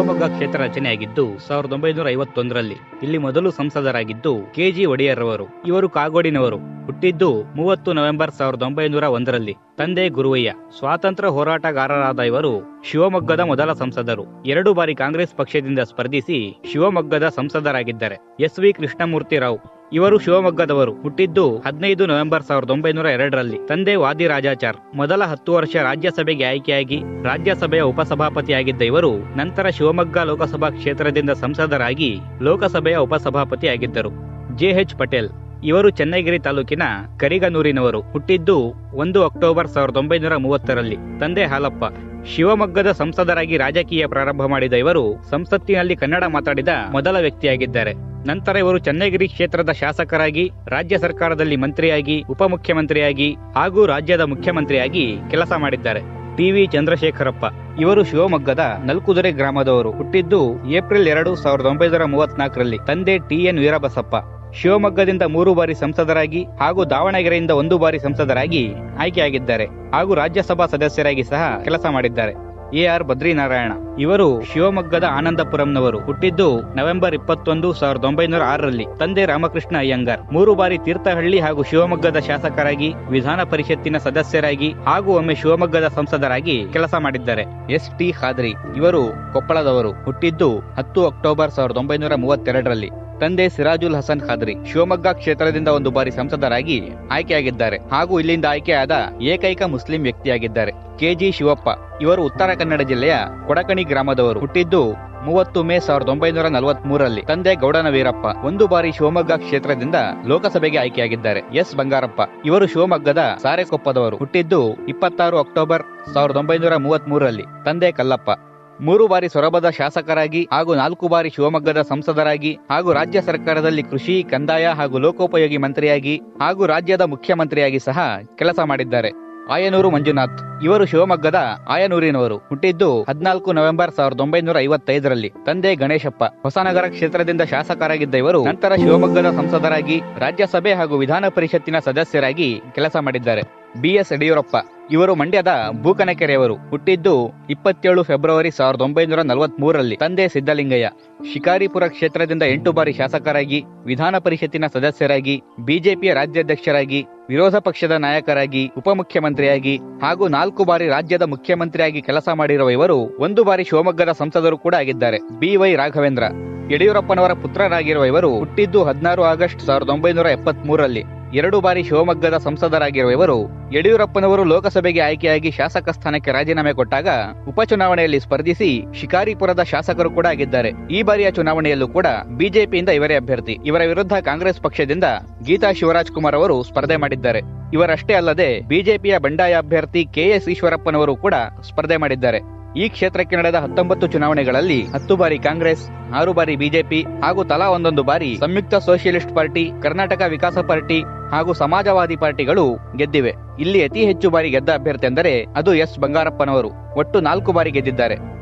ಶಿವಮೊಗ್ಗ ಕ್ಷೇತ್ರ ರಚನೆಯಾಗಿದ್ದು ಸಾವಿರದ ಒಂಬೈನೂರ ಐವತ್ತೊಂದರಲ್ಲಿ ಇಲ್ಲಿ ಮೊದಲು ಸಂಸದರಾಗಿದ್ದು ಕೆಜಿ ಒಡೆಯರ್ ಅವರು ಇವರು ಕಾಗೋಡಿನವರು. ಹುಟ್ಟಿದ್ದು ಮೂವತ್ತು ನವೆಂಬರ್ ಸಾವಿರದ ಒಂಬೈನೂರ ಒಂದರಲ್ಲಿ ತಂದೆ ಗುರುವಯ್ಯ. ಸ್ವಾತಂತ್ರ್ಯ ಹೋರಾಟಗಾರರಾದ ಇವರು ಶಿವಮೊಗ್ಗದ ಮೊದಲ ಸಂಸದರು. ಎರಡು ಬಾರಿ ಕಾಂಗ್ರೆಸ್ ಪಕ್ಷದಿಂದ ಸ್ಪರ್ಧಿಸಿ ಶಿವಮೊಗ್ಗದ ಸಂಸದರಾಗಿದ್ದಾರೆ. S V Krishnamurthy Rao. ಇವರು ಶಿವಮೊಗ್ಗದವರು. ಹುಟ್ಟಿದ್ದು ಹದಿನೈದು ನವೆಂಬರ್ ಸಾವಿರದ ಒಂಬೈನೂರ ಎರಡರಲ್ಲಿ. ತಂದೆ ವಾದಿರಾಜಾಚಾರ್ ಮೊದಲ ಹತ್ತು ವರ್ಷ ರಾಜ್ಯಸಭೆಗೆ ಆಯ್ಕೆಯಾಗಿ ರಾಜ್ಯಸಭೆಯ ಉಪಸಭಾಪತಿಯಾಗಿದ್ದ ಇವರು ನಂತರ ಶಿವಮೊಗ್ಗ ಲೋಕಸಭಾ ಕ್ಷೇತ್ರದಿಂದ ಸಂಸದರಾಗಿ ಲೋಕಸಭೆಯ ಉಪಸಭಾಪತಿಯಾಗಿದ್ದರು. ಜೆಎಚ್ ಪಟೇಲ್. ಇವರು ಚನ್ನಗಿರಿ ತಾಲೂಕಿನ ಕರಿಗನೂರಿನವರು. ಹುಟ್ಟಿದ್ದು ಒಂದು ಅಕ್ಟೋಬರ್ ಸಾವಿರದ ಒಂಬೈನೂರ ಮೂವತ್ತರಲ್ಲಿ. ತಂದೆ ಹಾಲಪ್ಪ. ಶಿವಮೊಗ್ಗದ ಸಂಸದರಾಗಿ ರಾಜಕೀಯ ಪ್ರಾರಂಭ ಮಾಡಿದ ಇವರು ಸಂಸತ್ತಿನಲ್ಲಿ ಕನ್ನಡ ಮಾತಾಡಿದ ಮೊದಲ ವ್ಯಕ್ತಿಯಾಗಿದ್ದಾರೆ. ನಂತರ ಇವರು ಚನ್ನಗಿರಿ ಕ್ಷೇತ್ರದ ಶಾಸಕರಾಗಿ, ರಾಜ್ಯ ಸರ್ಕಾರದಲ್ಲಿ ಮಂತ್ರಿಯಾಗಿ, ಉಪಮುಖ್ಯಮಂತ್ರಿಯಾಗಿ ಹಾಗೂ ರಾಜ್ಯದ ಮುಖ್ಯಮಂತ್ರಿಯಾಗಿ ಕೆಲಸ ಮಾಡಿದ್ದಾರೆ. T V Chandrashekarappa. ಇವರು ಶಿವಮೊಗ್ಗದ ನಲ್ಕುದುರೆ ಗ್ರಾಮದವರು. ಹುಟ್ಟಿದ್ದು ಏಪ್ರಿಲ್ ಎರಡು ಸಾವಿರದ ಒಂಬೈನೂರ ಮೂವತ್ನಾಲ್ಕರಲ್ಲಿ ತಂದೆ ಟಿಎನ್ ವೀರಬಸಪ್ಪ. ಶಿವಮೊಗ್ಗದಿಂದ ಮೂರು ಬಾರಿ ಸಂಸದರಾಗಿ ಹಾಗೂ ದಾವಣಗೆರೆಯಿಂದ ಒಂದು ಬಾರಿ ಸಂಸದರಾಗಿ ಆಯ್ಕೆಯಾಗಿದ್ದಾರೆ ಹಾಗೂ ರಾಜ್ಯಸಭಾ ಸದಸ್ಯರಾಗಿ ಸಹ ಕೆಲಸ ಮಾಡಿದ್ದಾರೆ. A R Badrinarayana. ಇವರು ಶಿವಮೊಗ್ಗದ ಆನಂದಪುರಂನವರು. ಹುಟ್ಟಿದ್ದು ನವೆಂಬರ್ ಇಪ್ಪತ್ತೊಂದು ಸಾವಿರದ ಒಂಬೈನೂರ ಆರರಲ್ಲಿ. ತಂದೆ ರಾಮಕೃಷ್ಣ ಅಯ್ಯಂಗಾರ್. ಮೂರು ಬಾರಿ ತೀರ್ಥಹಳ್ಳಿ ಹಾಗೂ ಶಿವಮೊಗ್ಗದ ಶಾಸಕರಾಗಿ, ವಿಧಾನ ಪರಿಷತ್ತಿನ ಸದಸ್ಯರಾಗಿ ಹಾಗೂ ಒಮ್ಮೆ ಶಿವಮೊಗ್ಗದ ಸಂಸದರಾಗಿ ಕೆಲಸ ಮಾಡಿದ್ದಾರೆ. S T Khadri. ಇವರು ಕೊಪ್ಪಳದವರು. ಹುಟ್ಟಿದ್ದು ಹತ್ತು ಅಕ್ಟೋಬರ್ ಸಾವಿರದ ಒಂಬೈನೂರ ಮೂವತ್ತೆರಡರಲ್ಲಿ. ತಂದೆ ಸಿರಾಜುಲ್ ಹಸನ್ ಖಾದ್ರಿ ಶಿವಮೊಗ್ಗ ಕ್ಷೇತ್ರದಿಂದ ಒಂದು ಬಾರಿ ಸಂಸದರಾಗಿ ಆಯ್ಕೆಯಾಗಿದ್ದಾರೆ ಹಾಗೂ ಇಲ್ಲಿಂದ ಆಯ್ಕೆಯಾದ ಏಕೈಕ ಮುಸ್ಲಿಂ ವ್ಯಕ್ತಿಯಾಗಿದ್ದಾರೆ. ಕೆಜಿ ಶಿವಪ್ಪ, ಇವರು ಉತ್ತರ ಕನ್ನಡ ಜಿಲ್ಲೆಯ ಕೊಡಕಣಿ ಗ್ರಾಮದವರು. ಹುಟ್ಟಿದ್ದು ಮೂವತ್ತು ಮೇ ಸಾವಿರದ ಒಂಬೈನೂರ ನಲವತ್ತ್ ಮೂರರಲ್ಲಿ ತಂದೆ ಗೌಡನ ವೀರಪ್ಪ ಒಂದು ಬಾರಿ ಶಿವಮೊಗ್ಗ ಕ್ಷೇತ್ರದಿಂದ ಲೋಕಸಭೆಗೆ ಆಯ್ಕೆಯಾಗಿದ್ದಾರೆ. ಎಸ್. ಬಂಗಾರಪ್ಪ, ಇವರು ಶಿವಮೊಗ್ಗದ ಸಾರೆಕೊಪ್ಪದವರು. ಹುಟ್ಟಿದ್ದು ಇಪ್ಪತ್ತಾರು ಅಕ್ಟೋಬರ್ ಸಾವಿರದ ಒಂಬೈನೂರ ಮೂವತ್ತ್ ಮೂರರಲ್ಲಿ ತಂದೆ ಕಲ್ಲಪ್ಪ ಮೂರು ಬಾರಿ ಸೊರಬದ ಶಾಸಕರಾಗಿ ಹಾಗೂ ನಾಲ್ಕು ಬಾರಿ ಶಿವಮೊಗ್ಗದ ಸಂಸದರಾಗಿ ಹಾಗೂ ರಾಜ್ಯ ಸರ್ಕಾರದಲ್ಲಿ ಕೃಷಿ, ಕಂದಾಯ ಹಾಗೂ ಲೋಕೋಪಯೋಗಿ ಮಂತ್ರಿಯಾಗಿ ಹಾಗೂ ರಾಜ್ಯದ ಮುಖ್ಯಮಂತ್ರಿಯಾಗಿ ಸಹ ಕೆಲಸ ಮಾಡಿದ್ದಾರೆ. ಆಯನೂರು ಮಂಜುನಾಥ್. ಇವರು ಶಿವಮೊಗ್ಗದ ಆಯನೂರಿನವರು. ಹುಟ್ಟಿದ್ದು ಹದಿನಾಲ್ಕು ನವೆಂಬರ್ ಸಾವಿರದ ಒಂಬೈನೂರ ಐವತ್ತೈದರಲ್ಲಿ. ತಂದೆ ಗಣೇಶಪ್ಪ. ಹೊಸನಗರ ಕ್ಷೇತ್ರದಿಂದ ಶಾಸಕರಾಗಿದ್ದ ಇವರು ನಂತರ ಶಿವಮೊಗ್ಗದ ಸಂಸದರಾಗಿ, ರಾಜ್ಯಸಭೆ ಹಾಗೂ ವಿಧಾನ ಪರಿಷತ್ತಿನ ಸದಸ್ಯರಾಗಿ ಕೆಲಸ ಮಾಡಿದ್ದಾರೆ. B S Yediyurappa. ಇವರು ಮಂಡ್ಯದ ಬೂಕನಕೆರೆಯವರು. ಹುಟ್ಟಿದ್ದು ಇಪ್ಪತ್ತೇಳು ಫೆಬ್ರವರಿ ಸಾವಿರದ ಒಂಬೈನೂರ ನಲವತ್ತ್ ಮೂರರಲ್ಲಿ ತಂದೆ ಸಿದ್ದಲಿಂಗಯ್ಯ ಶಿಕಾರಿಪುರ ಕ್ಷೇತ್ರದಿಂದ ಎಂಟು ಬಾರಿ ಶಾಸಕರಾಗಿ, ವಿಧಾನ ಪರಿಷತ್ತಿನ ಸದಸ್ಯರಾಗಿ, ಬಿಜೆಪಿಯ ರಾಜ್ಯಾಧ್ಯಕ್ಷರಾಗಿ, ವಿರೋಧ ಪಕ್ಷದ ನಾಯಕರಾಗಿ, ಉಪಮುಖ್ಯಮಂತ್ರಿಯಾಗಿ ಹಾಗೂ ನಾಲ್ಕು ಬಾರಿ ರಾಜ್ಯದ ಮುಖ್ಯಮಂತ್ರಿಯಾಗಿ ಕೆಲಸ ಮಾಡಿರುವ ಇವರು ಒಂದು ಬಾರಿ ಶಿವಮೊಗ್ಗದ ಸಂಸದರು ಕೂಡ ಆಗಿದ್ದಾರೆ. B Y Raghavendra. ಯಡಿಯೂರಪ್ಪನವರ ಪುತ್ರರಾಗಿರುವ ಇವರು ಹುಟ್ಟಿದ್ದು ಹದಿನಾರು ಆಗಸ್ಟ್ ಸಾವಿರದ ಒಂಬೈನೂರ ಎಪ್ಪತ್ತ್ ಮೂರರಲ್ಲಿ ಎರಡು ಬಾರಿ ಶಿವಮೊಗ್ಗದ ಸಂಸದರಾಗಿರುವ ಇವರು ಯಡಿಯೂರಪ್ಪನವರು ಲೋಕಸಭೆಗೆ ಆಯ್ಕೆಯಾಗಿ ಶಾಸಕ ಸ್ಥಾನಕ್ಕೆ ರಾಜೀನಾಮೆ ಕೊಟ್ಟಾಗ ಉಪಚುನಾವಣೆಯಲ್ಲಿ ಸ್ಪರ್ಧಿಸಿ ಶಿಕಾರಿಪುರದ ಶಾಸಕರು ಕೂಡ ಆಗಿದ್ದಾರೆ. ಈ ಬಾರಿಯ ಚುನಾವಣೆಯಲ್ಲೂ ಕೂಡ ಬಿಜೆಪಿಯಿಂದ ಇವರೇ ಅಭ್ಯರ್ಥಿ. ಇವರ ವಿರುದ್ಧ ಕಾಂಗ್ರೆಸ್ ಪಕ್ಷದಿಂದ ಗೀತಾ ಶಿವರಾಜ್ ಕುಮಾರ್ ಅವರು ಸ್ಪರ್ಧೆ ಮಾಡಿದ್ದಾರೆ. ಇವರಷ್ಟೇ ಅಲ್ಲದೆ ಬಿಜೆಪಿಯ ಬಂಡಾಯ ಅಭ್ಯರ್ಥಿ ಕೆಎಸ್ ಈಶ್ವರಪ್ಪನವರು ಕೂಡ ಸ್ಪರ್ಧೆ ಮಾಡಿದ್ದಾರೆ. ಈ ಕ್ಷೇತ್ರಕ್ಕೆ ನಡೆದ ಹತ್ತೊಂಬತ್ತು ಚುನಾವಣೆಗಳಲ್ಲಿ ಹತ್ತು ಬಾರಿ ಕಾಂಗ್ರೆಸ್, ಆರು ಬಾರಿ ಬಿಜೆಪಿ ಹಾಗೂ ತಲಾ ಒಂದೊಂದು ಬಾರಿ Samyukta Socialist Party, Karnataka Vikasa Party ಹಾಗೂ ಸಮಾಜವಾದಿ ಪಾರ್ಟಿಗಳು ಗೆದ್ದಿವೆ. ಇಲ್ಲಿ ಅತಿ ಹೆಚ್ಚು ಬಾರಿ ಗೆದ್ದ ಅಭ್ಯರ್ಥಿ ಎಂದರೆ ಅದು ಎಸ್ ಬಂಗಾರಪ್ಪನವರು. ಒಟ್ಟು ನಾಲ್ಕು ಬಾರಿ ಗೆದ್ದಿದ್ದಾರೆ.